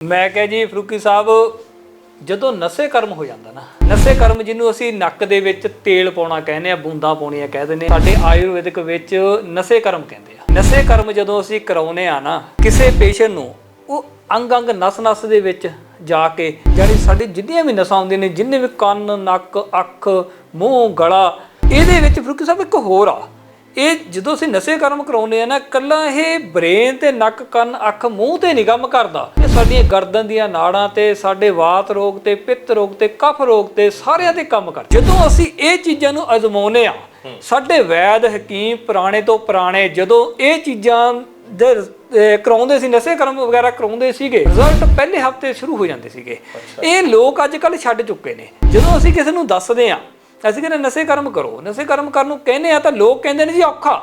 ਮੈਂ ਕਿਹਾ ਜੀ, ਫਰੂਕੀ ਸਾਹਿਬ, ਜਦੋਂ ਨਸ਼ੇ ਕਰਮ ਹੋ ਜਾਂਦਾ ਨਾ, ਨਸ਼ੇ ਕਰਮ ਜਿਹਨੂੰ ਅਸੀਂ ਨੱਕ ਦੇ ਵਿੱਚ ਤੇਲ ਪਾਉਣਾ ਕਹਿੰਦੇ ਆ, ਬੂੰਦਾਂ ਪਾਉਣੀਆਂ ਕਹਿ ਦਿੰਦੇ ਆ, ਸਾਡੇ ਆਯੁਰਵੈਦਿਕ ਵਿੱਚ ਨਸ਼ੇ ਕਰਮ ਕਹਿੰਦੇ ਆ। ਨਸ਼ੇ ਕਰਮ ਜਦੋਂ ਅਸੀਂ ਕਰਾਉਨੇ ਆ ਨਾ, ਕਿਸੇ ਪੇਸ਼ੈਂਟ ਨੂੰ, ਉਹ ਅੰਗ ਅੰਗ ਨਸ ਨਸ ਦੇ ਵਿੱਚ ਜਾ ਕੇ ਜਿਹੜੀ ਸਾਡੇ ਜਿੰਨੀਆਂ ਵੀ ਨਸਾਂ ਆਉਂਦੀਆਂ ਨੇ, ਜਿੰਨੇ ਵੀ ਕੰਨ, ਨੱਕ, ਅੱਖ, ਮੂੰਹ, ਗਲਾ, ਇਹਦੇ ਵਿੱਚ ਫਰੂਕੀ ਸਾਹਿਬ ਇੱਕ ਹੋਰ ਆ। ਇਹ ਜਦੋਂ ਅਸੀਂ ਨਸ਼ੇ ਕਰਮ ਕਰਾਉਂਦੇ ਆ ਨਾ ਕੱਲਾ ਇਹ ਬ੍ਰੇਨ ਤੇ ਨੱਕ ਕੰਨ ਅੱਖ ਮੂੰਹ ਤੇ ਨਹੀਂ ਕੰਮ ਕਰਦਾ। ਇਹ ਸਾਡੀਆਂ ਗਰਦਨ ਦੀਆਂ ਨਾੜਾਂ ਤੇ ਸਾਡੇ ਵਾਤ ਰੋਗ ਤੇ ਪਿੱਤ ਰੋਗ ਤੇ ਕਫ ਰੋਗ ਤੇ ਸਾਰਿਆਂ ਤੇ ਕੰਮ ਕਰ ਜਦੋਂ ਅਸੀਂ ਇਹ ਚੀਜ਼ਾਂ ਨੂੰ ਅਜ਼ਮਾਉਨੇ ਆ ਸਾਡੇ ਵੈਦ ਹਕੀਮ ਪੁਰਾਣੇ ਤੋਂ ਪੁਰਾਣੇ ਜਦੋਂ ਇਹ ਚੀਜ਼ਾਂ ਦੇ ਕਰਾਉਂਦੇ ਸੀ ਨਸ਼ੇ ਕਰਮ ਵਗੈਰਾ ਕਰਾਉਂਦੇ ਸੀਗੇ ਰਿਜ਼ਲਟ ਪਹਿਲੇ ਹਫ਼ਤੇ ਸ਼ੁਰੂ ਹੋ ਜਾਂਦੇ ਸੀਗੇ। ਇਹ ਲੋਕ ਅੱਜ ਕੱਲ ਛੱਡ ਚੁੱਕੇ ਨੇ। ਜਦੋਂ ਅਸੀਂ ਕਿਸੇ ਨੂੰ ਦੱਸਦੇ ਆ ਅਸੀਂ ਕਹਿੰਦੇ ਨਸ਼ੇ ਕਰਮ ਕਰੋ ਨਸ਼ੇ ਕਰਮ ਕਰਨ ਨੂੰ ਕਹਿੰਦੇ ਆ ਤਾਂ ਲੋਕ ਕਹਿੰਦੇ ਨੇ ਜੀ ਔਖਾ।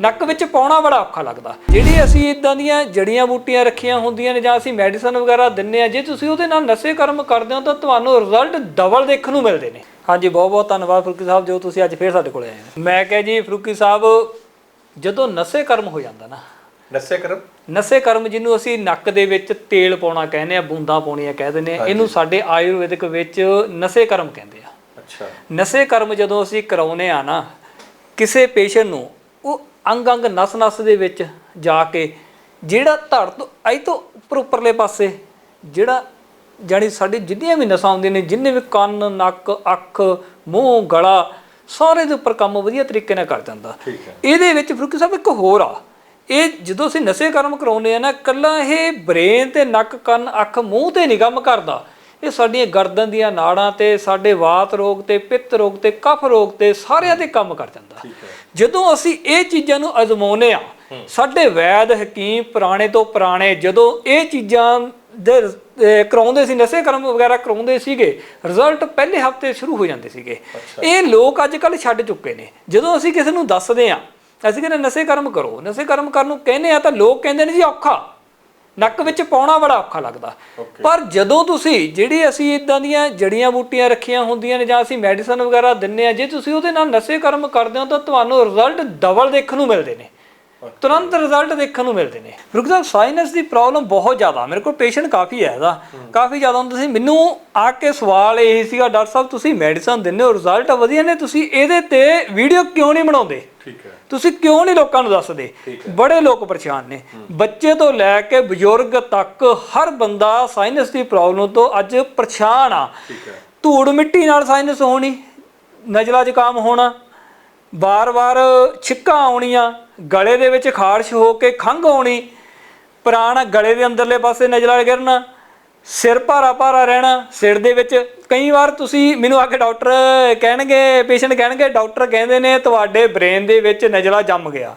ਨੱਕ ਵਿੱਚ ਪਾਉਣਾ ਬੜਾ ਔਖਾ ਲੱਗਦਾ। ਜਿਹੜੀ ਅਸੀਂ ਇਦਾਂ ਦੀਆਂ ਜੜੀਆਂ ਬੂਟੀਆਂ ਰੱਖੀਆਂ ਹੁੰਦੀਆਂ ਨੇ ਜਾਂ ਅਸੀਂ ਮੈਡੀਸਨ ਵਗੈਰਾ ਦਿੰਨੇ ਆ ਜੇ ਤੁਸੀਂ ਉਹਦੇ ਨਾਲ ਨਸ਼ੇ ਕਰਮ ਕਰਦੇ ਹੋ ਤਾਂ ਤੁਹਾਨੂੰ ਰਿਜ਼ਲਟ ਡਬਲ ਦੇਖਣ ਨੂੰ ਮਿਲਦੇ ਨੇ। ਹਾਂਜੀ ਬਹੁਤ ਬਹੁਤ ਧੰਨਵਾਦ ਫਰੂਕੀ ਸਾਹਿਬ ਜੋ ਤੁਸੀਂ ਅੱਜ ਫੇਰ ਸਾਡੇ ਕੋਲ ਆਏ ਹੋ। ਮੈਂ ਕਿਹਾ ਜੀ ਫਰੂਕੀ ਸਾਹਿਬ ਜਦੋਂ ਨਸ਼ੇ ਕਰਮ ਹੋ ਜਾਂਦਾ ਨਾ। ਨਸ਼ੇ ਕਰਮ? ਨਸ਼ੇ ਕਰਮ ਜਿਹਨੂੰ ਅਸੀਂ ਨੱਕ ਦੇ ਵਿੱਚ ਤੇਲ ਪਾਉਣਾ ਕਹਿੰਦੇ ਆ ਬੂੰਦਾਂ ਪਾਉਣੀਆਂ ਕਹਿ ਦਿੰਦੇ ਆ ਇਹਨੂੰ ਸਾਡੇ ਆਯੁਰਵੈਦਿਕ ਵਿੱਚ ਨਸ਼ੇ ਕਰਮ ਕਹਿੰਦੇ ਆ। ਅੱਛਾ। ਨਸ਼ੇ ਕਰਮ ਜਦੋਂ ਅਸੀਂ ਕਰਾਉਨੇ ਆ ਨਾ ਕਿਸੇ ਪੇਸ਼ੈਂਟ ਨੂੰ ਉਹ ਅੰਗ ਅੰਗ ਨਸ ਨਸ ਦੇ ਵਿੱਚ ਜਾ ਕੇ ਜਿਹੜਾ ਧੜ ਤੋਂ ਅਈ ਤੋਂ ਉੱਪਰ ਉੱਪਰਲੇ ਪਾਸੇ ਜਿਹੜਾ ਜਾਨੀ ਸਾਡੀ ਜਿੰਨੀਆਂ ਵੀ ਨਸਾਂ ਆਉਂਦੀਆਂ ਨੇ ਜਿੰਨੇ ਵੀ ਕੰਨ ਨੱਕ ਅੱਖ ਮੂੰਹ ਗਲਾ ਸਾਰੇ ਦੇ ਉੱਪਰ ਕੰਮ ਵਧੀਆ ਤਰੀਕੇ ਨਾਲ ਕਰ ਜਾਂਦਾ। ਇਹਦੇ ਵਿੱਚ ਫਰੂਕੀ ਸਾਹਿਬ ਇੱਕ ਹੋਰ ਆ। ਇਹ ਜਦੋਂ ਅਸੀਂ ਨਸ਼ੇ ਕਰਮ ਕਰਾਉਂਦੇ ਆ ਨਾ ਕੱਲਾ ਇਹ ਬ੍ਰੇਨ ਤੇ ਨੱਕ ਕੰਨ ਅੱਖ ਮੂੰਹ ਤੇ ਨਹੀਂ ਕੰਮ ਕਰਦਾ ਇਹ ਸਾਡੀਆਂ ਗਰਦਨ ਦੀਆਂ ਨਾੜਾਂ ਤੇ ਸਾਡੇ ਵਾਤ ਰੋਗ ਤੇ ਪਿੱਤ ਰੋਗ ਤੇ ਕਫ ਰੋਗ ਤੇ ਸਾਰਿਆਂ ਤੇ ਕੰਮ ਕਰ ਜਾਂਦਾ। ਜਦੋਂ ਅਸੀਂ ਇਹ ਚੀਜ਼ਾਂ ਨੂੰ ਅਜ਼ਮਾਉਨੇ ਆ ਸਾਡੇ ਵੈਦ ਹਕੀਮ ਪੁਰਾਣੇ ਤੋਂ ਪੁਰਾਣੇ ਜਦੋਂ ਇਹ ਚੀਜ਼ਾਂ ਦੇ ਕਰਾਉਂਦੇ ਸੀ ਨਸ਼ੇ ਕਰਮ ਵਗੈਰਾ ਕਰਾਉਂਦੇ ਸੀਗੇ ਰਿਜ਼ਲਟ ਪਹਿਲੇ ਹਫ਼ਤੇ ਸ਼ੁਰੂ ਹੋ ਜਾਂਦੇ ਸੀਗੇ। ਇਹ ਲੋਕ ਅੱਜ ਕੱਲ ਛੱਡ ਚੁੱਕੇ ਨੇ। ਜਦੋਂ ਅਸੀਂ ਕਿਸੇ ਨੂੰ ਦੱਸਦੇ ਆ ਅਸੀਂ ਕਹਿੰਦੇ ਨਸ਼ੇ ਕਰਮ ਕਰੋ ਨਸ਼ੇ ਕਰਮ ਕਰਨ ਨੂੰ ਕਹਿੰਦੇ ਆ ਤਾਂ ਲੋਕ ਕਹਿੰਦੇ ਨੇ ਜੀ ਔਖਾ। ਨੱਕ ਵਿੱਚ ਪਾਉਣਾ ਬੜਾ ਔਖਾ ਲੱਗਦਾ। ਪਰ ਜਦੋਂ ਤੁਸੀਂ ਜਿਹੜੀ ਅਸੀਂ ਇਦਾਂ ਦੀਆਂ ਜੜੀਆਂ ਬੂਟੀਆਂ ਰੱਖੀਆਂ ਹੁੰਦੀਆਂ ਨੇ ਜਾਂ ਅਸੀਂ ਮੈਡੀਸਨ ਵਗੈਰਾ ਦਿੰਨੇ ਆ ਜੇ ਤੁਸੀਂ ਉਹਦੇ ਨਾਲ ਨਸ਼ੇ ਕਰਮ ਕਰਦੇ ਹੋ ਤਾਂ ਤੁਹਾਨੂੰ ਰਿਜ਼ਲਟ ਡਬਲ ਦੇਖਣ ਨੂੰ ਮਿਲਦੇ ਨੇ। ਤੁਰੰਤ ਰਿਜ਼ਲਟ ਦੇਖਣ ਨੂੰ ਮਿਲਦੇ ਨੇ। ਰੁਕ ਸਾਹਿਬ ਸਾਈਨਸ ਦੀ ਪ੍ਰੋਬਲਮ ਬਹੁਤ ਜ਼ਿਆਦਾ। ਮੇਰੇ ਕੋਲ ਪੇਸ਼ੈਂਟ ਕਾਫੀ ਹੈ ਇਹਦਾ। ਕਾਫੀ ਜ਼ਿਆਦਾ ਹੁੰਦਾ ਸੀ। ਮੈਨੂੰ ਆ ਕੇ ਸਵਾਲ ਇਹ ਸੀਗਾ ਡਾਕਟਰ ਸਾਹਿਬ ਤੁਸੀਂ ਮੈਡੀਸਨ ਦਿੰਦੇ ਹੋ ਰਿਜ਼ਲਟ ਵਧੀਆ ਨੇ? ਤੁਸੀਂ ਇਹਦੇ ਤੇ ਵੀਡੀਓ ਕਿਉਂ ਨਹੀਂ ਬਣਾਉਂਦੇ? ਠੀਕ ਹੈ। ਤੁਸੀਂ ਕਿਉਂ ਨਹੀਂ ਲੋਕਾਂ ਨੂੰ ਦੱਸਦੇ? ਬੜੇ ਲੋਕ ਪਰੇਸ਼ਾਨ ਨੇ। ਬੱਚੇ ਤੋਂ ਲੈ ਕੇ ਬਜ਼ੁਰਗ ਤੱਕ ਹਰ ਬੰਦਾ ਸਾਇਨਸ ਦੀ ਪ੍ਰੋਬਲਮ ਤੋਂ ਅੱਜ ਪਰੇਸ਼ਾਨ ਆ। ਠੀਕ ਹੈ। ਧੂੜ ਮਿੱਟੀ ਨਾਲ ਸਾਇਨਸ ਹੋਣੀ ਨਜ਼ਲਾ ਜ਼ੁਕਾਮ ਹੋਣਾ ਬਾਰ-ਬਾਰ ਛਿੱਕਾਂ ਆਉਣੀਆਂ ਗਲੇ ਦੇ ਵਿੱਚ ਖਾਰਸ਼ ਹੋ ਕੇ ਖੰਘ ਆਉਣੀ ਪ੍ਰਾਣ ਗਲੇ ਦੇ ਅੰਦਰਲੇ ਪਾਸੇ ਨਜ਼ਲਾ ਗਿਰਨਾ, ਸਿਰ ਭਾਰਾ ਭਾਰਾ ਰਹਿਣਾ, ਸਿਰ ਦੇ ਵਿੱਚ ਕਈ ਵਾਰ ਤੁਸੀਂ ਮੈਨੂੰ ਆ ਕੇ ਡਾਕਟਰ ਕਹਿਣਗੇ ਪੇਸ਼ੈਂਟ ਕਹਿਣਗੇ, ਡਾਕਟਰ ਕਹਿੰਦੇ ਨੇ ਤੁਹਾਡੇ ਬ੍ਰੇਨ ਦੇ ਵਿੱਚ ਨਜ਼ਲਾ ਜੰਮ ਗਿਆ।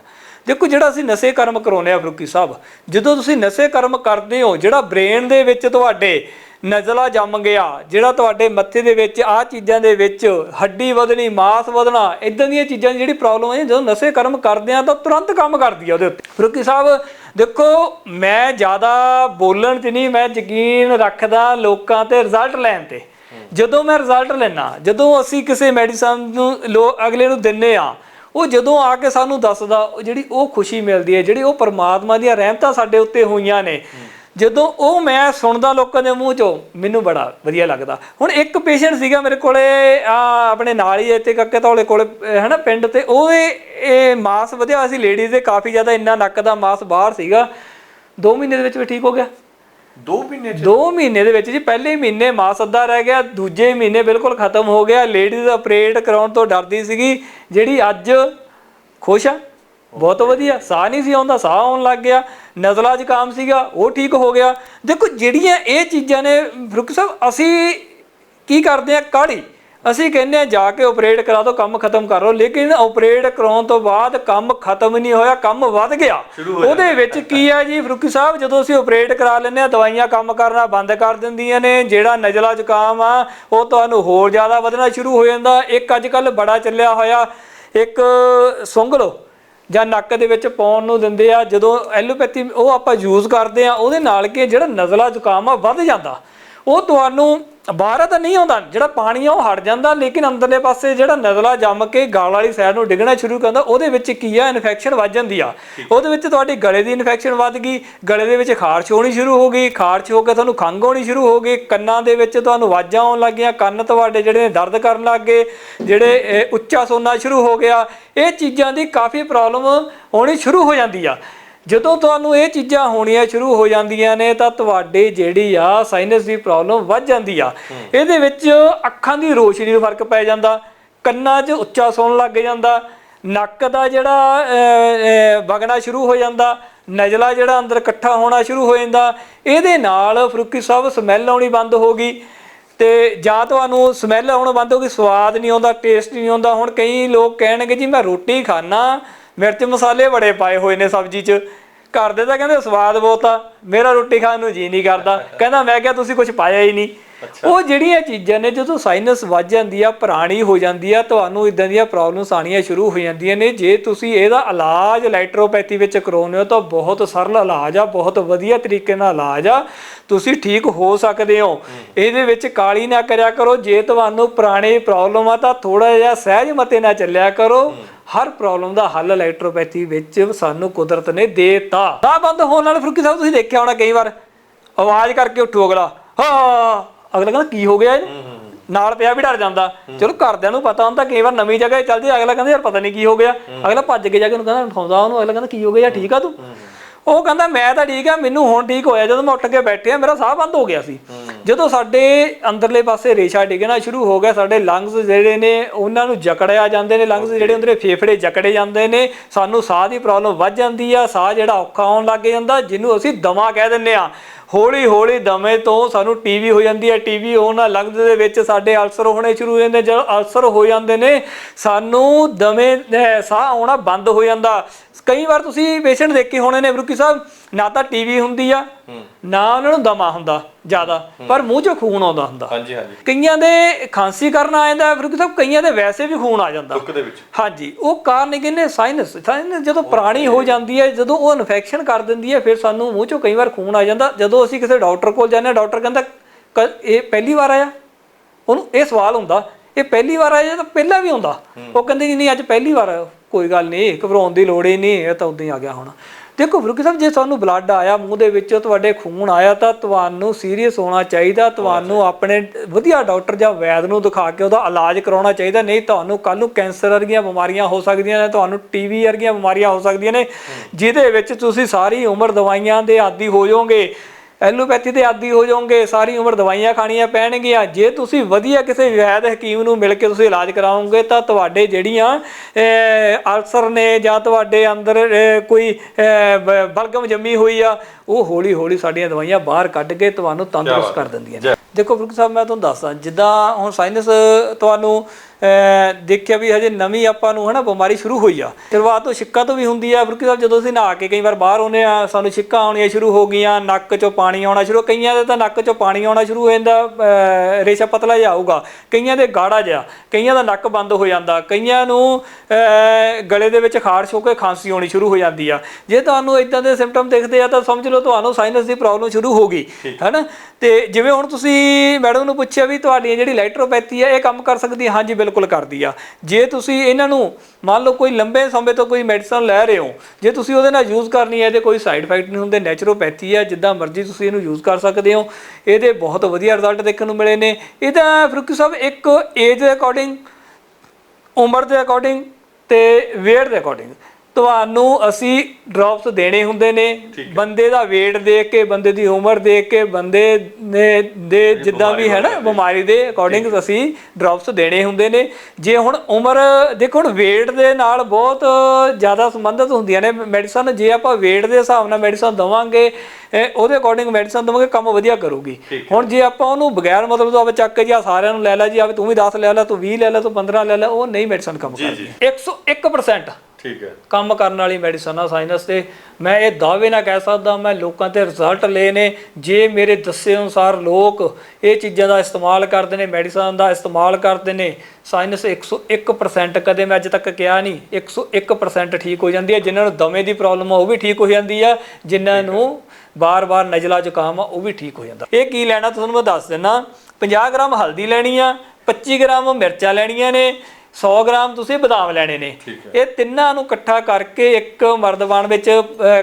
ਦੇਖੋ ਜਿਹੜਾ ਅਸੀਂ ਨਸ਼ੇ ਕਰਮ ਕਰਾਉਂਦੇ ਆ ਫਰੂਕੀ ਸਾਹਿਬ, ਜਦੋਂ ਤੁਸੀਂ ਨਸ਼ੇ ਕਰਮ ਕਰਦੇ ਹੋ, ਜਿਹੜਾ ਬ੍ਰੇਨ ਦੇ ਵਿੱਚ ਤੁਹਾਡੇ ਨਜ਼ਲਾ ਜੰਮ ਗਿਆ, ਜਿਹੜਾ ਤੁਹਾਡੇ ਮੱਥੇ ਦੇ ਵਿੱਚ ਆ ਚੀਜ਼ਾਂ ਦੇ ਵਿੱਚ ਹੱਡੀ ਵਧਣੀ, ਮਾਸ ਵਧਣਾ ਇਦਾਂ ਦੀਆਂ ਚੀਜ਼ਾਂ ਦੀ ਜਿਹੜੀ ਪ੍ਰੋਬਲਮ ਹੈ, ਜਦੋਂ ਨਸ਼ੇ ਕਰਮ ਕਰਦੇ ਆ, ਤਾਂ ਤੁਰੰਤ ਕੰਮ ਕਰਦੀ ਆ ਉਹਦੇ ਉੱਤੇ। ਫਰੂਕੀ ਸਾਹਿਬ, ਦੇਖੋ, ਮੈਂ ਜ਼ਿਆਦਾ ਬੋਲਣ 'ਚ ਨਹੀਂ, ਮੈਂ ਯਕੀਨ ਰੱਖਦਾ ਲੋਕਾਂ ਤੇ ਰਿਜ਼ਲਟ ਲੈਣ ਤੇ। ਜਦੋਂ ਮੈਂ ਰਿਜ਼ਲਟ ਲੈਣਾ ਜਦੋਂ ਅਸੀਂ ਕਿਸੇ ਮੈਡੀਸਨ ਨੂੰ ਲੋ, ਅਗਲੇ ਨੂੰ ਦਿੰਨੇ ਆ, ਉਹ ਜਦੋਂ ਆ ਕੇ ਸਾਨੂੰ ਦੱਸਦਾ, ਉਹ ਜਿਹੜੀ ਉਹ ਖੁਸ਼ੀ ਮਿਲਦੀ ਹੈ, ਜਿਹੜੀ ਉਹ ਪਰਮਾਤਮਾ ਦੀਆਂ ਰਹਿਮਤਾਂ ਸਾਡੇ ਉੱਤੇ ਹੋਈਆਂ ਨੇ ਜਦੋਂ ਉਹ ਮੈਂ ਸੁਣਦਾ ਲੋਕਾਂ ਦੇ ਮੂੰਹ ਚੋਂ ਮੈਨੂੰ ਬੜਾ ਵਧੀਆ ਲੱਗਦਾ। ਹੁਣ ਇੱਕ ਪੇਸ਼ੈਂਟ ਸੀਗਾ ਮੇਰੇ ਕੋਲੇ ਆ ਆਪਣੇ ਨਾਲ ਹੀ ਇੱਥੇ ਕੱਕੇ ਤੋਲੇ ਕੋਲੇ ਹੈਨਾ ਪਿੰਡ ਤੇ ਉਹ ਇਹ ਇਹ ਮਾਸ ਵਧਿਆ ਹੋਇਆ ਸੀ ਲੇਡੀਜ਼ ਦੇ ਕਾਫੀ ਜ਼ਿਆਦਾ ਇੰਨਾ ਨੱਕ ਦਾ ਮਾਸ ਬਾਹਰ ਸੀਗਾ। 2 ਮਹੀਨੇ ਦੇ ਵਿੱਚ ਵੀ ਠੀਕ ਹੋ ਗਿਆ। 2 ਮਹੀਨੇ ਚ? 2 ਮਹੀਨੇ ਦੇ ਵਿੱਚ ਜੀ ਪਹਿਲੇ ਮਹੀਨੇ ਮਾਸ ਅੱਧਾ ਰਹਿ ਗਿਆ ਦੂਜੇ ਮਹੀਨੇ ਬਿਲਕੁਲ ਖਤਮ ਹੋ ਗਿਆ। ਲੇਡੀਜ਼ ਆਪਰੇਟ ਕਰਾਉਣ ਤੋਂ ਡਰਦੀ ਸੀਗੀ ਜਿਹੜੀ ਅੱਜ ਖੁਸ਼ ਆ ਬਹੁਤ ਵਧੀਆ। ਸਾਹ ਨਹੀਂ ਸੀ ਆਉਂਦਾ ਸਾਹ ਆਉਣ ਲੱਗ ਗਿਆ। ਨਜ਼ਲਾ ਜ਼ੁਕਾਮ ਸੀਗਾ ਉਹ ਠੀਕ ਹੋ ਗਿਆ। ਦੇਖੋ ਜਿਹੜੀਆਂ ਇਹ ਚੀਜ਼ਾਂ ਨੇ ਫਰੂਕ ਸਾਹਿਬ ਅਸੀਂ ਕੀ ਕਰਦੇ ਆ ਕਾੜੀ ਅਸੀਂ ਕਹਿੰਦੇ ਆ ਜਾ ਕੇ ਆਪਰੇਟ ਕਰਾ ਦਿਓ ਕੰਮ ਖਤਮ ਕਰ ਲੇਕਿਨ ਆਪਰੇਟ ਕਰਾਉਣ ਤੋਂ ਬਾਅਦ ਕੰਮ ਖਤਮ ਨਹੀਂ ਹੋਇਆ ਕੰਮ ਵੱਧ ਗਿਆ। ਉਹਦੇ ਵਿੱਚ ਕੀ ਹੈ ਜੀ ਫਰੂਕੀ ਸਾਹਿਬ ਜਦੋਂ ਅਸੀਂ ਆਪਰੇਟ ਕਰਾ ਲੈਂਦੇ ਆ ਦਵਾਈਆਂ ਕੰਮ ਕਰਨਾ ਬੰਦ ਕਰ ਦਿੰਦੀਆਂ ਨੇ। ਜਿਹੜਾ ਨਜ਼ਲਾ ਜ਼ੁਕਾਮ ਆ ਉਹ ਤੁਹਾਨੂੰ ਹੋਰ ਜ਼ਿਆਦਾ ਵਧਣਾ ਸ਼ੁਰੂ ਹੋ ਜਾਂਦਾ। ਇੱਕ ਅੱਜ ਕੱਲ ਬੜਾ ਚੱਲਿਆ ਹੋਇਆ। ਇੱਕ ਸੁੰਘ ਲਓ। ਜਾਂ ਨੱਕ ਦੇ ਵਿੱਚ ਪਾਉਣ ਨੂੰ ਦਿੰਦੇ ਆ, ਜਦੋਂ ਐਲੋਪੈਥੀ ਉਹ ਆਪਾਂ ਯੂਜ਼ ਕਰਦੇ ਆ, ਉਹਦੇ ਨਾਲ ਕਿ ਜਿਹੜਾ ਨਜ਼ਲਾ ਜ਼ੁਕਾਮ ਆ, ਵੱਧ ਜਾਂਦਾ। ਉਹ ਤੁਹਾਨੂੰ ਬਾਹਰ ਤਾਂ ਨਹੀਂ ਆਉਂਦਾ ਜਿਹੜਾ ਪਾਣੀ ਆ ਉਹ ਹਟ ਜਾਂਦਾ ਲੇਕਿਨ ਅੰਦਰਲੇ ਪਾਸੇ ਜਿਹੜਾ ਨਜ਼ਲਾ ਜੰਮ ਕੇ ਗਾਲ ਵਾਲੀ ਸਾਈਡ ਨੂੰ ਡਿੱਗਣਾ ਸ਼ੁਰੂ ਕਰਦਾ ਉਹਦੇ ਵਿੱਚ ਕੀ ਆ ਇਨਫੈਕਸ਼ਨ ਵੱਜ ਜਾਂਦੀ ਆ। ਉਹਦੇ ਵਿੱਚ ਤੁਹਾਡੀ ਗਲੇ ਦੀ ਇਨਫੈਕਸ਼ਨ ਵੱਧ ਗਈ ਗਲੇ ਦੇ ਵਿੱਚ ਖਾਰਸ਼ ਹੋਣੀ ਸ਼ੁਰੂ ਹੋ ਗਈ ਖਾਰਸ਼ ਹੋ ਕੇ ਤੁਹਾਨੂੰ ਖੰਘ ਹੋਣੀ ਸ਼ੁਰੂ ਹੋ ਗਈ ਕੰਨਾਂ ਦੇ ਵਿੱਚ ਤੁਹਾਨੂੰ ਆਵਾਜ਼ਾਂ ਆਉਣ ਲੱਗੀਆਂ ਕੰਨ ਤੁਹਾਡੇ ਜਿਹੜੇ ਨੇ ਦਰਦ ਕਰਨ ਲੱਗ ਗਏ ਜਿਹੜੇ ਉੱਚਾ ਸੋਨਾ ਸ਼ੁਰੂ ਹੋ ਗਿਆ ਇਹ ਚੀਜ਼ਾਂ ਦੀ ਕਾਫੀ ਪ੍ਰੋਬਲਮ ਹੋਣੀ ਸ਼ੁਰੂ ਹੋ ਜਾਂਦੀ ਆ। ਜਦੋਂ ਤੁਹਾਨੂੰ ਇਹ ਚੀਜ਼ਾਂ ਹੋਣੀਆਂ ਸ਼ੁਰੂ ਹੋ ਜਾਂਦੀਆਂ ਨੇ ਤਾਂ ਤੁਹਾਡੇ ਜਿਹੜੀ ਆ ਸਾਈਨਸ ਦੀ ਪ੍ਰੋਬਲਮ ਵੱਧ ਜਾਂਦੀ ਆ। ਇਹਦੇ ਵਿੱਚ ਅੱਖਾਂ ਦੀ ਰੋਸ਼ਨੀ ਨੂੰ ਫ਼ਰਕ ਪੈ ਜਾਂਦਾ ਕੰਨਾਂ 'ਚ ਉੱਚਾ ਸੁਣਨ ਲੱਗ ਜਾਂਦਾ ਨੱਕ ਦਾ ਜਿਹੜਾ ਵਗਣਾ ਸ਼ੁਰੂ ਹੋ ਜਾਂਦਾ ਨਜ਼ਲਾ ਜਿਹੜਾ ਅੰਦਰ ਇਕੱਠਾ ਹੋਣਾ ਸ਼ੁਰੂ ਹੋ ਜਾਂਦਾ ਇਹਦੇ ਨਾਲ ਫਰੂਕੀ ਸਾਹਿਬ ਸਮੈਲ ਆਉਣੀ ਬੰਦ ਹੋ ਗਈ। ਤੇ ਜਾਂ ਤੁਹਾਨੂੰ ਸਮੈਲ ਆਉਣਾ ਬੰਦ ਹੋ ਗਈ ਸਵਾਦ ਨਹੀਂ ਆਉਂਦਾ ਟੇਸਟ ਨਹੀਂ ਆਉਂਦਾ। ਹੁਣ ਕਈ ਲੋਕ ਕਹਿਣਗੇ ਜੀ ਮੈਂ ਰੋਟੀ ਖਾਣਾ ਮਿਰਚ ਮਸਾਲੇ ਬੜੇ ਪਾਏ ਹੋਏ ਨੇ ਸਬਜ਼ੀ 'ਚ। ਘਰ ਦੇ ਤਾਂ ਕਹਿੰਦੇ ਸਵਾਦ ਬਹੁਤ ਆ ਮੇਰਾ ਰੋਟੀ ਖਾਣ ਨੂੰ ਜੀ ਨਹੀਂ ਕਰਦਾ। ਕਹਿੰਦਾ ਮੈਂ ਕਿਹਾ ਤੁਸੀਂ ਕੁਝ ਪਾਇਆ ਹੀ ਨਹੀਂ। ਉਹ ਜਿਹੜੀਆਂ ਚੀਜ਼ਾਂ ਨੇ ਜਦੋਂ ਸਾਈਨਸ ਵੱਜ ਜਾਂਦੀ ਆ ਪੁਰਾਣੀ ਹੋ ਜਾਂਦੀ ਆ ਤੁਹਾਨੂੰ ਇਦਾਂ ਦੀਆਂ ਪ੍ਰੋਬਲਮਸ ਆਣੀਆਂ ਸ਼ੁਰੂ ਹੋ ਜਾਂਦੀਆਂ ਨੇ। ਜੇ ਤੁਸੀਂ ਇਹਦਾ ਇਲਾਜ ਇਲੈਕਟ੍ਰੋਪੈਥੀ ਵਿੱਚ ਕਰਾਉਂਦੇ ਹੋ ਤਾਂ ਬਹੁਤ ਸਰਲ ਇਲਾਜ ਆ ਬਹੁਤ ਵਧੀਆ ਤਰੀਕੇ ਨਾਲ ਇਲਾਜ ਆ। ਤੁਸੀਂ ਠੀਕ ਹੋ ਸਕਦੇ ਹੋ। ਇਹਦੇ ਵਿੱਚ ਕਾਲੀ ਨਾ ਕਰਿਆ ਕਰੋ। ਜੇ ਤੁਹਾਨੂੰ ਪੁਰਾਣੀ ਪ੍ਰੋਬਲਮ ਆ ਤਾਂ ਥੋੜਾ ਜਿਹਾ ਸਹਿਜ ਮਤੇ ਨਾਲ ਚੱਲਿਆ ਕਰੋ। ਹਰ ਪ੍ਰੋਬਲਮ ਦਾ ਹੱਲ ਇਲੈਕਟ੍ਰੋਪੈਥੀ ਵਿੱਚ ਸਾਨੂੰ ਕੁਦਰਤ ਨੇ ਦੇਤਾ। ਸਾਹ ਬੰਦ ਹੋਣ ਨਾਲ ਫਰੂਕੀ ਸਾਹਿਬ ਤੁਸੀਂ ਦੇਖਿਆ ਹੋਣਾ ਕਈ ਵਾਰ? ਆਵਾਜ਼ ਕਰਕੇ ਉੱਠੂ ਅਗਲਾ। ਹਾਂ ਅਗਲਾ ਕਹਿੰਦਾ ਕੀ ਹੋ ਗਿਆ ਇਹਨੂੰ ਨਾਲ ਪਿਆ ਵੀ ਡਰ ਜਾਂਦਾ। ਚਲੋ ਘਰਦਿਆਂ ਨੂੰ ਪਤਾ ਹੁੰਦਾ ਕਈ ਵਾਰ ਨਵੀਂ ਜਗ੍ਹਾ ਚੱਲ ਜੇ ਅਗਲਾ ਕਹਿੰਦਾ ਯਾਰ ਪਤਾ ਨਹੀਂ ਕੀ ਹੋ ਗਿਆ। ਅਗਲਾ ਭੱਜ ਕੇ ਜਾ ਕੇ ਉਹਨੂੰ ਕਹਿੰਦਾ ਉਠਾਉਂਦਾ ਉਹਨੂੰ ਅਗਲਾ ਕਹਿੰਦਾ ਕੀ ਹੋ ਗਿਆ ਠੀਕ ਆ ਤੂੰ? ਉਹ ਕਹਿੰਦਾ ਮੈਂ ਤਾਂ ਠੀਕ ਆ ਮੈਨੂੰ ਹੁਣ ਠੀਕ ਹੋਇਆ ਜਦੋਂ ਮੈਂ ਉੱਠ ਕੇ ਬੈਠਿਆ ਮੇਰਾ ਸਾਹ ਬੰਦ ਹੋ ਗਿਆ ਸੀ। ਜਦੋਂ ਸਾਡੇ ਅੰਦਰਲੇ ਪਾਸੇ ਰੇਸ਼ਾ ਡਿੱਗਣਾ ਸ਼ੁਰੂ ਹੋ ਗਿਆ ਸਾਡੇ ਲੰਗਸ ਜਿਹੜੇ ਨੇ ਉਹਨਾਂ ਨੂੰ ਜਕੜਿਆ ਜਾਂਦੇ ਨੇ ਲੰਗਸ ਜਿਹੜੇ ਅੰਦਰੇ ਫੇਫੜੇ ਜਕੜੇ ਜਾਂਦੇ ਨੇ ਸਾਨੂੰ ਸਾਹ ਦੀ ਪ੍ਰੋਬਲਮ ਵੱਧ ਜਾਂਦੀ ਆ ਸਾਹ ਜਿਹੜਾ ਔਖਾ ਆਉਣ ਲੱਗ ਜਾਂਦਾ ਜਿਹਨੂੰ ਅਸੀਂ ਦਮਾ ਕਹਿ ਦਿੰਦੇ ਆ। ਹੌਲੀ ਹੌਲੀ ਦਮੇ ਤੋਂ ਸਾਨੂੰ ਟੀਵੀ ਹੋ ਜਾਂਦੀ ਹੈ ਟੀਵੀ ਹੋਣ ਨਾਲ ਲੰਗਸ ਦੇ ਵਿੱਚ ਸਾਡੇ ਅਲਸਰ ਹੋਣੇ ਸ਼ੁਰੂ ਹੋ ਜਾਂਦੇ ਜਦੋਂ ਅਲਸਰ ਹੋ ਜਾਂਦੇ ਨੇ ਸਾਨੂੰ ਦਮੇ ਸਾਹ ਆਉਣਾ ਬੰਦ ਹੋ ਜਾਂਦਾ। ਕਈ ਵਾਰ ਤੁਸੀਂ ਪੇਸ਼ੈਂਟ ਦੇਖੇ ਹੋਣੇ ਨੇ ਬਰੂਕੀ ਸਾਹਿਬ ਨਾ ਤਾਂ ਟੀਵੀ ਹੁੰਦੀ ਆ ਨਾ ਉਹਨਾਂ ਨੂੰ ਦਮਾ ਹੁੰਦਾ ਜ਼ਿਆਦਾ ਪਰ ਮੂੰਹ 'ਚੋਂ ਖੂਨ ਆਉਂਦਾ ਹੁੰਦਾ। ਹਾਂਜੀ ਹਾਂਜੀ। ਕਈਆਂ ਦੇ ਖਾਂਸੀ ਕਰਨ ਆ ਜਾਂਦਾ ਬਰੂਕੀ ਸਾਹਿਬ ਕਈਆਂ ਦੇ ਵੈਸੇ ਵੀ ਖੂਨ ਆ ਜਾਂਦਾ। ਦੁੱਖ ਦੇ ਵਿੱਚ। ਹਾਂਜੀ ਉਹ ਕਾਰਨ ਕਹਿੰਦੇ ਸਾਈਨਸ ਸਾਈਨਸ ਜਦੋਂ ਪੁਰਾਣੀ ਹੋ ਜਾਂਦੀ ਹੈ ਜਦੋਂ ਉਹ ਇਨਫੈਕਸ਼ਨ ਕਰ ਦਿੰਦੀ ਹੈ ਫਿਰ ਸਾਨੂੰ ਮੂੰਹ ਚੋਂ ਕਈ ਵਾਰ ਖੂਨ ਆ ਜਾਂਦਾ ਜਦੋਂ ਅਸੀਂ ਕਿਸੇ ਡਾਕਟਰ ਕੋਲ ਜਾਂਦੇ ਹਾਂ ਡਾਕਟਰ ਕਹਿੰਦਾ ਇਹ ਪਹਿਲੀ ਵਾਰ ਆਇਆ? ਉਹਨੂੰ ਇਹ ਸਵਾਲ ਹੁੰਦਾ ਇਹ ਪਹਿਲੀ ਵਾਰ ਆਇਆ ਤਾਂ ਪਹਿਲਾਂ ਵੀ ਆਉਂਦਾ? ਉਹ ਕਹਿੰਦੇ ਨਹੀਂ ਅੱਜ ਪਹਿਲੀ ਵਾਰ ਆਇਆ। ਕੋਈ ਗੱਲ ਨਹੀਂ ਘਬਰਾਉਣ ਦੀ ਲੋੜ ਹੀ ਨਹੀਂ ਇਹ ਤਾਂ ਉਦਾਂ ਹੀ ਆ ਗਿਆ ਹੁਣ। ਦੇਖੋ ਫਰੂਕੀ ਸਾਹਿਬ ਜੇ ਤੁਹਾਨੂੰ ਬਲੱਡ ਆਇਆ ਮੂੰਹ ਦੇ ਵਿੱਚ ਤੁਹਾਡੇ ਖੂਨ ਆਇਆ ਤਾਂ ਤੁਹਾਨੂੰ ਸੀਰੀਅਸ ਹੋਣਾ ਚਾਹੀਦਾ ਤੁਹਾਨੂੰ ਆਪਣੇ ਵਧੀਆ ਡਾਕਟਰ ਜਾਂ ਵੈਦ ਨੂੰ ਦਿਖਾ ਕੇ ਉਹਦਾ ਇਲਾਜ ਕਰਾਉਣਾ ਚਾਹੀਦਾ। ਨਹੀਂ ਤੁਹਾਨੂੰ ਕੱਲ ਨੂੰ ਕੈਂਸਰ ਵਰਗੀਆਂ ਬਿਮਾਰੀਆਂ ਹੋ ਸਕਦੀਆਂ ਨੇ ਤੁਹਾਨੂੰ ਟੀਵੀ ਵਰਗੀਆਂ ਬਿਮਾਰੀਆਂ ਹੋ ਸਕਦੀਆਂ ਨੇ ਜਿਹਦੇ ਵਿੱਚ ਤੁਸੀਂ ਸਾਰੀ ਉਮਰ ਦਵਾਈਆਂ ਦੇ ਆਦੀ ਹੋ ਜਾਓਗੇ। ਐਲੋਪੈਥੀ ਦੇ ਆਦੀ ਹੋ ਜਾਓਗੇ ਸਾਰੀ ਉਮਰ ਦਵਾਈਆਂ ਖਾਣੀਆਂ ਪੈਣਗੀਆਂ। ਜੇ ਤੁਸੀਂ ਵਧੀਆ ਕਿਸੇ ਵੈਦ ਹਕੀਮ ਨੂੰ ਮਿਲ ਕੇ ਤੁਸੀਂ ਇਲਾਜ ਕਰਾਓਗੇ ਤਾਂ ਤੁਹਾਡੇ ਜਿਹੜੀਆਂ ਅਲਸਰ ਨੇ ਜਾਂ ਤੁਹਾਡੇ ਅੰਦਰ ਕੋਈ ਬਲਗਮ ਜੰਮੀ ਹੋਈ ਆ ਉਹ ਹੌਲੀ ਹੌਲੀ ਸਾਡੀਆਂ ਦਵਾਈਆਂ ਬਾਹਰ ਕੱਢ ਕੇ ਤੁਹਾਨੂੰ ਤੰਦਰੁਸਤ ਕਰ ਦਿੰਦੀਆਂ ਨੇ। ਦੇਖੋ ਫਰੂਕ ਸਾਹਿਬ ਮੈਂ ਤੁਹਾਨੂੰ ਦੱਸਦਾ ਜਿੱਦਾਂ ਹੁਣ ਸਾਇਨਸ ਤੁਹਾਨੂੰ ਦੇਖਿਆ ਵੀ ਹਜੇ ਨਵੀਂ ਆਪਾਂ ਨੂੰ ਹਨਾ ਬਿਮਾਰੀ ਸ਼ੁਰੂ ਹੋਈ ਆ। ਸ਼ੁਰੂਆਤ ਤੋਂ ਛਿੱਕਾਂ ਤੋਂ ਵੀ ਹੁੰਦੀ ਆ। ਫਰੂਕ ਸਾਹਿਬ ਜਦੋਂ ਅਸੀਂ ਨਹਾ ਕੇ ਕਈ ਵਾਰ ਬਾਹਰ ਆਉਂਦੇ ਆ ਸਾਨੂੰ ਛਿੱਕਾਂ ਆਉਣੀਆਂ ਸ਼ੁਰੂ ਹੋ ਗਈਆਂ ਨੱਕ 'ਚੋਂ ਪਾਣੀ ਆਉਣਾ ਸ਼ੁਰੂ ਕਈਆਂ ਦੇ ਤਾਂ ਨੱਕ 'ਚੋਂ ਪਾਣੀ ਆਉਣਾ ਸ਼ੁਰੂ ਹੋ ਜਾਂਦਾ ਰੇਸ਼ਾ ਪਤਲਾ ਜਿਹਾ ਆਊਗਾ। ਕਈਆਂ ਦੇ ਗਾੜਾ ਜਿਹਾ ਕਈਆਂ ਦਾ ਨੱਕ ਬੰਦ ਹੋ ਜਾਂਦਾ ਕਈਆਂ ਨੂੰ ਗਲੇ ਦੇ ਵਿੱਚ ਖਾਰਸ਼ ਹੋ ਕੇ ਖਾਂਸੀ ਆਉਣੀ ਸ਼ੁਰੂ ਹੋ ਜਾਂਦੀ ਆ। ਜੇ ਤੁਹਾਨੂੰ ਇਦਾਂ ਦੇ ਸਿੰਪਟਮ ਦਿਖਦੇ ਆ ਤਾਂ ਸਮਝ ਲਓ ਤੁਹਾਨੂੰ ਸਾਈਨਸ ਦੀ ਪ੍ਰੋਬਲਮ ਸ਼ੁਰੂ ਹੋ ਗਈ ਹੈਨਾ? ਤੇ ਜਿਵੇਂ ਹੁਣ ਤੁਸੀਂ ਮੈਡਮ ਨੂੰ ਪੁੱਛਿਆ ਵੀ ਤੁਹਾਡੀ ਜਿਹੜੀ ਇਲੈਕਟ੍ਰੋਪੈਥੀ ਹੈ ਇਹ ਕੰਮ ਕਰ ਸਕਦੀ ਹੈ ਹਾਂਜੀ, ਬਿਲਕੁਲ ਕਰਦੀ ਆ। ਜੇ ਤੁਸੀਂ ਇਹਨਾਂ ਨੂੰ, ਮੰਨ ਲਓ ਕੋਈ ਲੰਬੇ ਸਮੇਂ ਤੋਂ ਕੋਈ ਮੈਡੀਸਨ ਲੈ ਰਹੇ ਹੋ, ਜੇ ਤੁਸੀਂ ਉਹਦੇ ਨਾਲ ਯੂਜ਼ ਕਰਨੀ ਹੈ ਇਹਦੇ ਕੋਈ ਸਾਈਡ ਇਫੈਕਟ ਨਹੀਂ ਹੁੰਦੇ ਨੈਚੁਰੋਪੈਥੀ ਆ, ਜਿੱਦਾਂ ਮਰਜ਼ੀ ਤੁਸੀਂ ਇਹਨੂੰ ਯੂਜ਼ ਕਰ ਸਕਦੇ ਹੋ। ਇਹਦੇ ਬਹੁਤ ਵਧੀਆ ਰਿਜ਼ਲਟ ਦੇਖਣ ਨੂੰ ਮਿਲੇ ਨੇ। ਇਹਦਾ ਫਰੂਕੀ ਸਾਹਿਬ, ਇੱਕ ਏਜ ਦੇ ਅਕੋਰਡਿੰਗ ਉਮਰ ਦੇ ਅਕੋਰਡਿੰਗ ਤੇ weight ਦੇ ਅਕੋਰਡਿੰਗ ਤੁਹਾਨੂੰ ਅਸੀਂ ਡ੍ਰੌਪਸ ਦੇਣੇ ਹੁੰਦੇ ਨੇ। ਬੰਦੇ ਦਾ weight ਦੇਖ ਕੇ ਬੰਦੇ ਦੀ ਉਮਰ ਦੇਖ ਕੇ ਬੰਦੇ ਨੇ ਦੇ ਜਿੱਦਾਂ ਵੀ ਹੈ ਨਾ ਬਿਮਾਰੀ ਦੇ ਅਕੋਰਡਿੰਗ ਅਸੀਂ ਡ੍ਰੌਪਸ ਦੇਣੇ ਹੁੰਦੇ ਨੇ। ਜੇ ਹੁਣ ਉਮਰ ਦੇਖੋ ਹੁਣ weight ਦੇ ਨਾਲ ਬਹੁਤ ਜ਼ਿਆਦਾ ਸੰਬੰਧਿਤ ਹੁੰਦੀਆਂ ਨੇ ਮੈਡੀਸਨ ਜੇ ਆਪਾਂ weight ਦੇ ਹਿਸਾਬ ਨਾਲ ਮੈਡੀਸਨ ਦਵਾਂਗੇ ਉਹਦੇ ਅਕੋਰਡਿੰਗ ਮੈਡੀਸਨ ਦਵਾਂਗੇ ਕੰਮ ਵਧੀਆ ਕਰੂਗੀ। ਹੁਣ ਜੇ ਆਪਾਂ ਉਹਨੂੰ ਬਗੈਰ ਮਤਲਬ ਤੋਂ ਆਵੇ ਚੱਕ ਕੇ ਜੀ ਸਾਰਿਆਂ ਨੂੰ ਲੈ ਲੈ ਜੀ ਆਵੇ ਤੂੰ ਵੀ 10 ਲੈ ਲੈ ਤੂੰ 20 ਲੈ ਲੈ ਤੂੰ 15 ਲੈ ਲੈ ਉਹ ਨਹੀਂ ਮੈਡੀਸਨ ਕੰਮ ਕਰਦੀ। 101% ਠੀਕ ਹੈ। ਕੰਮ ਕਰਨ ਵਾਲੀ ਮੈਡੀਸਨ ਆ ਸਾਇਨਸ ਤੇ। ਮੈਂ ਇਹ ਦਾਅਵੇ ਨਾਲ ਕਹਿ ਸਕਦਾ ਮੈਂ ਲੋਕਾਂ ਤੇ ਰਿਜ਼ਲਟ ਲਏ ਨੇ। ਜੇ ਮੇਰੇ ਦੱਸੇ ਅਨੁਸਾਰ ਲੋਕ ਇਹ ਚੀਜ਼ਾਂ ਦਾ ਇਸਤੇਮਾਲ ਕਰਦੇ ਨੇ ਮੈਡੀਸਨ ਦਾ ਇਸਤੇਮਾਲ ਕਰਦੇ ਨੇ ਸਾਇਨਸ 101% ਕਦੇ ਮੈਂ ਅੱਜ ਤੱਕ ਕਿਹਾ ਨਹੀਂ 101% ਠੀਕ ਹੋ ਜਾਂਦੀ ਹੈ। ਜਿਨ੍ਹਾਂ ਨੂੰ ਦਮੇ ਦੀ ਪ੍ਰੋਬਲਮ ਆ ਉਹ ਵੀ ਠੀਕ ਹੋ ਜਾਂਦੀ ਆ। ਜਿਨ੍ਹਾਂ ਨੂੰ ਬਾਰ-ਬਾਰ ਨਜ਼ਲਾ ਜ਼ੁਕਾਮ ਆ ਉਹ ਵੀ ਠੀਕ ਹੋ ਜਾਂਦਾ। ਇਹ ਕੀ ਲੈਣਾ? ਤੁਹਾਨੂੰ ਮੈਂ ਦੱਸ ਦਿੰਨਾ 50 ਗ੍ਰਾਮ ਹਲਦੀ ਲੈਣੀ ਆ 25 ਗ੍ਰਾਮ ਮਿਰਚਾਂ ਲੈਣੀਆਂ ਨੇ 100 ਗ੍ਰਾਮ ਤੁਸੀਂ ਬਦਾਮ ਲੈਣੇ ਨੇ। ਇਹ ਤਿੰਨਾਂ ਨੂੰ ਇਕੱਠਾ ਕਰਕੇ ਇੱਕ ਮਰਦਬਾਨ ਵਿੱਚ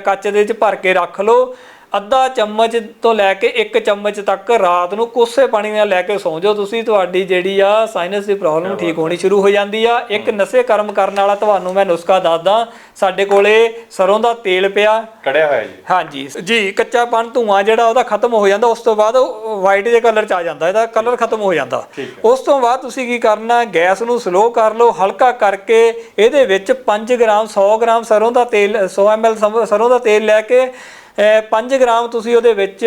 ਕੱਚ ਦੇ ਵਿੱਚ ਭਰ ਕੇ ਰੱਖ ਲਓ। ਅੱਧਾ ਚਮਚ ਤੋਂ ਲੈ ਕੇ 1 ਚਮਚ ਤੱਕ ਰਾਤ ਨੂੰ ਕੋਸੇ ਪਾਣੀ ਨਾਲ ਲੈ ਕੇ ਸੌਂ ਜਾਓ। ਤੁਸੀਂ ਤੁਹਾਡੀ ਜਿਹੜੀ ਆ ਸਾਈਨਸ ਦੀ ਪ੍ਰੋਬਲਮ ਠੀਕ ਹੋਣੀ ਸ਼ੁਰੂ ਹੋ ਜਾਂਦੀ ਆ। ਇੱਕ ਨਸੇ ਕਰਮ ਕਰਨ ਵਾਲਾ ਤੁਹਾਨੂੰ ਮੈਂ ਨੁਸਖਾ ਦੱਸਦਾ। ਸਾਡੇ ਕੋਲੇ ਸਰੋਂ ਦਾ ਤੇਲ ਪਿਆ। ਕੜਿਆ ਹੋਇਆ ਜੀ। ਹਾਂਜੀ। ਜੀ ਕੱਚਾਪਨ ਧੂਆਂ ਜਿਹੜਾ ਉਹਦਾ ਖਤਮ ਹੋ ਜਾਂਦਾ। ਉਸ ਤੋਂ ਬਾਅਦ ਵਾਈਟ ਦੇ ਕਲਰ ਚ ਆ ਜਾਂਦਾ। ਇਹਦਾ ਕਲਰ ਖਤਮ ਹੋ ਜਾਂਦਾ। ਉਸ ਤੋਂ ਬਾਅਦ ਤੁਸੀਂ ਕੀ ਕਰਨਾ ਗੈਸ ਨੂੰ ਸਲੋ ਕਰ ਲਓ। ਹਲਕਾ ਕਰਕੇ ਇਹਦੇ ਵਿੱਚ 5 ਗ੍ਰਾਮ 100 ਗ੍ਰਾਮ ਸਰੋਂ ਦਾ ਤੇਲ 100 ml ਸਰੋਂ ਦਾ ਤੇਲ ਲੈ ਕੇ 5 ਗ੍ਰਾਮ ਤੁਸੀਂ ਉਹਦੇ ਵਿੱਚ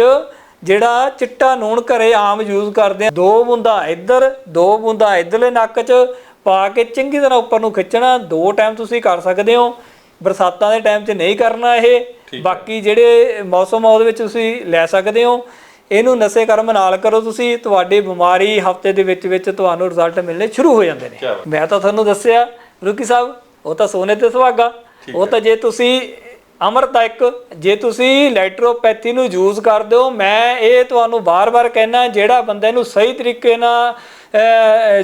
ਜਿਹੜਾ ਚਿੱਟਾ ਨੂਣ ਘਰੇ ਆਮ ਯੂਜ਼ ਕਰਦੇ ਆ। ਦੋ ਬੂੰਦਾ ਇੱਧਰ ਦੋ ਬੂੰਦਾ ਇੱਧਰਲੇ ਨੱਕ 'ਚ ਪਾ ਕੇ ਚੰਗੀ ਤਰ੍ਹਾਂ ਉੱਪਰ ਨੂੰ ਖਿੱਚਣਾ। ਦੋ ਟਾਈਮ ਤੁਸੀਂ ਕਰ ਸਕਦੇ ਹੋ। ਬਰਸਾਤਾਂ ਦੇ ਟਾਈਮ 'ਚ ਨਹੀਂ ਕਰਨਾ ਇਹ। ਬਾਕੀ ਜਿਹੜੇ ਮੌਸਮ ਆ ਉਹਦੇ ਵਿੱਚ ਤੁਸੀਂ ਲੈ ਸਕਦੇ ਹੋ। ਇਹਨੂੰ ਨਸੇ ਕਰਮ ਨਾਲ ਕਰੋ ਤੁਸੀਂ। ਤੁਹਾਡੀ ਬਿਮਾਰੀ ਹਫ਼ਤੇ ਦੇ ਵਿੱਚ ਵਿੱਚ ਤੁਹਾਨੂੰ ਰਿਜ਼ਲਟ ਮਿਲਣੇ ਸ਼ੁਰੂ ਹੋ ਜਾਂਦੇ ਨੇ। ਮੈਂ ਤਾਂ ਤੁਹਾਨੂੰ ਦੱਸਿਆ ਰੁਕੀ ਸਾਹਿਬ ਉਹ ਤਾਂ ਸੋਨੇ ਤੇ ਸੁਹਾਗਾ। ਉਹ ਤਾਂ ਜੇ ਤੁਸੀਂ ਅਮਰਤਾ ਇੱਕ ਜੇ ਤੁਸੀਂ ਲੈਟਰੋਪੈਥੀ ਨੂੰ ਯੂਜ਼ ਕਰਦੇ ਹੋ ਮੈਂ ਇਹ ਤੁਹਾਨੂੰ ਬਾਰ-ਬਾਰ ਕਹਿਣਾ ਜਿਹੜਾ ਬੰਦਾ ਇਹਨੂੰ ਸਹੀ ਤਰੀਕੇ ਨਾਲ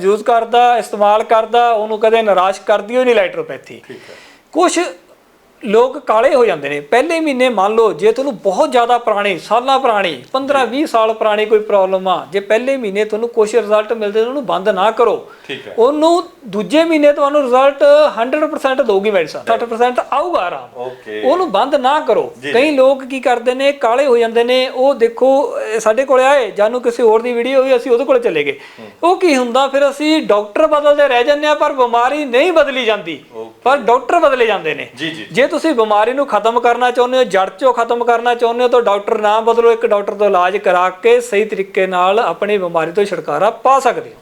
ਯੂਜ਼ ਕਰਦਾ ਇਸਤੇਮਾਲ ਕਰਦਾ ਉਹਨੂੰ ਕਦੇ ਨਿਰਾਸ਼ ਕਰਦੀ ਹੋ ਨਹੀਂ ਲੈਟਰੋਪੈਥੀ। ਠੀਕ ਹੈ। ਕੁਝ ਲੋਕ ਕਾਲੇ ਹੋ ਜਾਂਦੇ ਨੇ। ਪਹਿਲੇ ਮਹੀਨੇ ਮੰਨ ਲਓ ਜੇ ਤੁਹਾਨੂੰ ਬਹੁਤ ਜ਼ਿਆਦਾ ਪੁਰਾਣੀ ਸਾਲਾਂ ਪੁਰਾਣੀ 15 20 ਸਾਲ ਪੁਰਾਣੀ ਕੋਈ ਪ੍ਰੋਬਲਮ ਆ ਜੇ ਪਹਿਲੇ ਮਹੀਨੇ ਤੁਹਾਨੂੰ ਕੁਝ ਰਿਜ਼ਲਟ ਮਿਲਦੇ ਉਹਨੂੰ ਬੰਦ ਨਾ ਕਰੋ। ਉਹਨੂੰ ਦੂਜੇ ਮਹੀਨੇ ਤੁਹਾਨੂੰ ਰਿਜ਼ਲਟ 100% ਦਊਗੀ ਮੈਡੀਸਨ 60% ਆਊਗਾ ਆਰਾਮ। ਉਹਨੂੰ ਬੰਦ ਨਾ ਕਰੋ। ਕਈ ਲੋਕ ਕੀ ਕਰਦੇ ਨੇ ਕਾਲੇ ਹੋ ਜਾਂਦੇ ਨੇ ਉਹ ਦੇਖੋ ਸਾਡੇ ਕੋਲੇ ਆਏ ਜਾਨੂੰ ਕਿਸੇ ਹੋਰ ਦੀ ਵੀਡੀਓ ਹੋਈ ਅਸੀਂ ਉਹਦੇ ਕੋਲੇ ਚਲੇ ਗਏ। ਉਹ ਕੀ ਹੁੰਦਾ ਫਿਰ ਅਸੀਂ ਡਾਕਟਰ ਬਦਲਦੇ ਰਹਿ ਜਾਂਦੇ ਆ ਪਰ ਬਿਮਾਰੀ ਨਹੀਂ ਬਦਲੀ ਜਾਂਦੀ। ਪਰ ਡਾਕਟਰ ਬਦਲੇ ਜਾਂਦੇ ਨੇ। ਜੀ ਜੀ। ਜੇ ਤੁਸੀਂ ਬਿਮਾਰੀ ਨੂੰ ਖਤਮ ਕਰਨਾ ਚਾਹੁੰਦੇ ਹੋ ਜੜ ਚੋਂ ਖਤਮ ਕਰਨਾ ਚਾਹੁੰਦੇ ਹੋ ਤਾਂ ਡਾਕਟਰ ਨਾ ਬਦਲੋ ਇੱਕ ਡਾਕਟਰ ਤੋਂ ਇਲਾਜ ਕਰਾ ਕੇ ਸਹੀ ਤਰੀਕੇ ਨਾਲ ਆਪਣੀ ਬਿਮਾਰੀ ਤੋਂ ਛੁਟਕਾਰਾ ਪਾ ਸਕਦੇ ਹੋ।